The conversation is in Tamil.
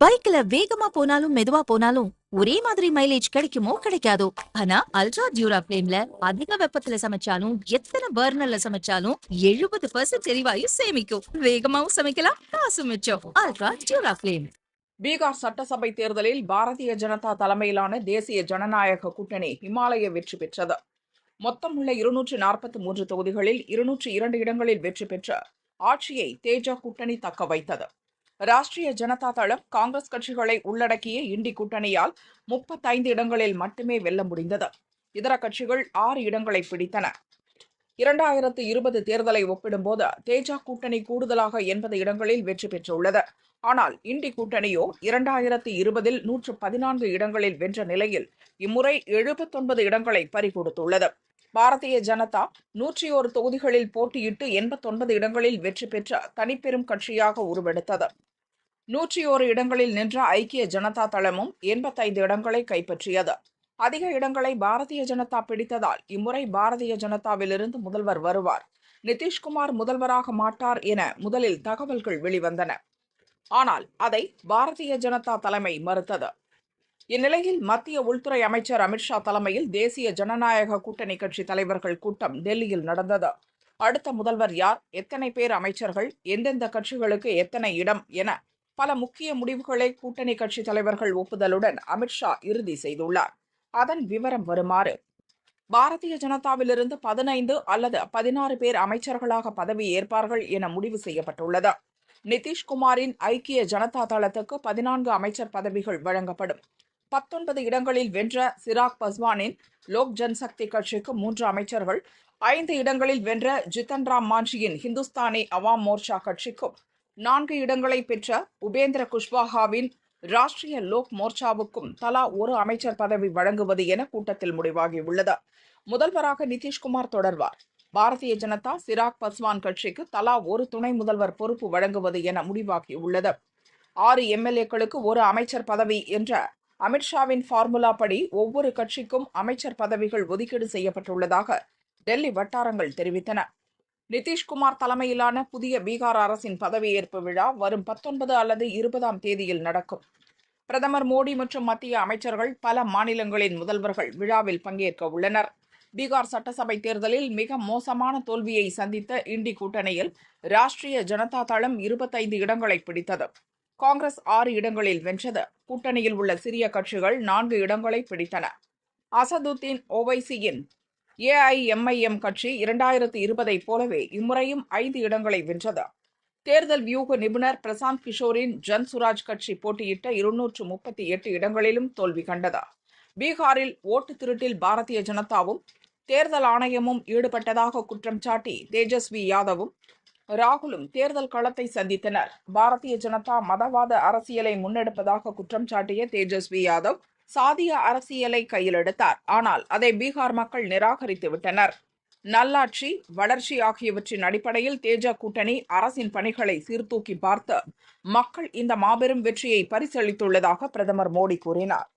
பைக்ல வேகமா போனாலும் மெதுவா போனாலும் ஒரே மாதிரி மைலேஜ் கிடைக்குமோ கிடைக்காதோ? ஆனா அல்ட்ரா டியூரா பிளேம்ல அதிக வெப்பத்துல சமைச்சாலும் எத்தனை பர்னர்ல சமைச்சாலும் எழுபது பர்சன்ட் எரிவாயு சேமிக்கும். வேகமாவும் சமைக்கலாம் காசு மிச்சம். அல்ட்ரா டியூரா பிளேம் பீகார் சட்டசபை தேர்தலில் பாரதிய ஜனதா தலைமையிலான தேசிய ஜனநாயக கூட்டணி இமாலய வெற்றி பெற்றது. மொத்தம் உள்ள இருநூற்று நாற்பத்தி மூன்று தொகுதிகளில் இருநூற்று இரண்டு இடங்களில் வெற்றி பெற்ற ஆட்சியை தேஜா கூட்டணி தக்க வைத்தது. ராஷ்டிரிய ஜனதா தளம் காங்கிரஸ் கட்சிகளை உள்ளடக்கிய இண்டி கூட்டணியால் முப்பத்தைந்து இடங்களில் மட்டுமே வெல்ல முடிந்தது. இதர கட்சிகள் ஆறு இடங்களை பிடித்தன. இரண்டாயிரத்து இருபது தேர்தலை ஒப்பிடும்போது தேஜா கூட்டணி கூடுதலாக எண்பது இடங்களில் வெற்றி பெற்றுள்ளது. ஆனால் இண்டி கூட்டணியோ இரண்டாயிரத்து இருபதில் நூற்று பதினான்கு இடங்களில் வென்ற நிலையில் இம்முறை எழுபத்தொன்பது இடங்களை பறிகொடுத்துள்ளது. பாரதிய ஜனதா நூற்றி ஒரு தொகுதிகளில் போட்டியிட்டு எண்பத்தொன்பது இடங்களில் வெற்றி பெற்ற தனிப்பெரும் கட்சியாக உருவெடுத்தது. நூற்றி ஓரு இடங்களில் நின்ற ஐக்கிய ஜனதா தளமும் எண்பத்தைந்து இடங்களை கைப்பற்றியது. அதிக இடங்களை பாரதிய ஜனதா பிடித்ததால் இம்முறை பாரதிய ஜனதாவிலிருந்து முதல்வர் வருவார். நிதிஷ்குமார் முதல்வராக மாட்டார் என முதலில் தகவல்கள் வெளிவந்தன. ஆனால் அதை பாரதிய ஜனதா தலைமை மறுத்தது. இந்நிலையில் மத்திய உள்துறை அமைச்சர் அமித்ஷா தலைமையில் தேசிய ஜனநாயக கூட்டணி கட்சி தலைவர்கள் கூட்டம் டெல்லியில் நடந்தது. அடுத்த முதல்வர் யார்? எத்தனை பேர் அமைச்சர்கள்? எந்தெந்த கட்சிகளுக்கு எத்தனை இடம் என பல முக்கிய முடிவுகளை கூட்டணி கட்சி தலைவர்கள் ஒப்புதலுடன் அமித்ஷா இறுதி செய்துள்ளார். அதன் விவரம் வருமாறு. பாரதிய ஜனதாவிலிருந்து பதினைந்து அல்லது பதினாறு பேர் அமைச்சர்களாக பதவி ஏற்பார்கள் என முடிவு செய்யப்பட்டுள்ளது. நிதிஷ்குமாரின் ஐக்கிய ஜனதா தளத்துக்கு பதினான்கு அமைச்சர் பதவிகள் வழங்கப்படும். பத்தொன்பது இடங்களில் வென்ற சிராக் பஸ்வானின் லோக் ஜன்சக்தி கட்சிக்கு மூன்று அமைச்சர்கள் ஐந்து இடங்களில் வென்ற ஜித்தன் ராம் மாஞ்சியின் ஹிந்துஸ்தானி அவாம் மோர்ச்சா கட்சிக்கும் நான்கு இடங்களை பெற்ற உபேந்திர குஷ்வாஹாவின் ராஷ்டிரிய லோக் மோர்ச்சாவுக்கும் தலா ஒரு அமைச்சர் பதவி வழங்குவது என கூட்டத்தில் முடிவாகியுள்ளது. முதல்வராக நிதிஷ்குமார் தொடர்வார். பாரதிய ஜனதா சிராக் பஸ்வான் கட்சிக்கு தலா ஒரு துணை முதல்வர் பொறுப்பு வழங்குவது என முடிவாகியுள்ளது. ஆறு எம்எல்ஏக்களுக்கு ஒரு அமைச்சர் பதவி என்ற அமித்ஷாவின் ஃபார்முலா படி ஒவ்வொரு கட்சிக்கும் அமைச்சர் பதவிகள் ஒதுக்கீடு செய்யப்பட்டுள்ளதாக டெல்லி வட்டாரங்கள் தெரிவித்தன. நிதிஷ்குமார் தலைமையிலான புதிய பீகார் அரசின் பதவியேற்பு விழா வரும் பத்தொன்பது அல்லது இருபதாம் தேதியில் நடக்கும். பிரதமர் மோடி மற்றும் மத்திய அமைச்சர்கள் பல மாநிலங்களின் முதல்வர்கள் விழாவில் பங்கேற்க உள்ளனர். பீகார் சட்டசபை தேர்தலில் மிக மோசமான தோல்வியை சந்தித்த இண்டி கூட்டணியில் ராஷ்டிரிய ஜனதா தளம் இருபத்தைந்து இடங்களை பிடித்தது. காங்கிரஸ் ஆறு இடங்களில் வென்றது. கூட்டணியில் உள்ள சிறிய கட்சிகள் நான்கு இடங்களை பிடித்தன. அசதுத்தீன் ஓவைசியின் ஏஐஎம்ஐஎம் கட்சி இரண்டாயிரத்து இருபதைப் போலவே இம்முறையும் ஐந்து இடங்களை வென்றது. தேர்தல் வியூக நிபுணர் பிரசாந்த் கிஷோரின் ஜன் சுராஜ் கட்சி போட்டியிட்ட இருநூற்று முப்பத்தி எட்டு இடங்களிலும் தோல்வி கண்டது. பீகாரில் ஓட்டு திருட்டில் பாரதிய ஜனதாவும் தேர்தல் ஆணையமும் ஈடுபட்டதாக குற்றம் சாட்டி தேஜஸ்வி யாதவும் ராகுலும் தேர்தல் களத்தை சந்தித்தனர். பாரதிய ஜனதா மதவாத அரசியலை முன்னெடுப்பதாக குற்றம் சாட்டிய தேஜஸ்வி யாதவ் சாதிய அரசியலை கையில் எடுத்தார் ஆனால் அதை பீகார் மக்கள் நிராகரித்து விட்டனர். நல்லாட்சி வளர்ச்சி ஆகியவற்றின் அடிப்படையில் தேஜ கூட்டணி அரசின் பணிகளை சீர்தூக்கி பார்த்து மக்கள் இந்த மாபெரும் வெற்றியை பரிசளித்துள்ளதாக பிரதமர் மோடி கூறினார்.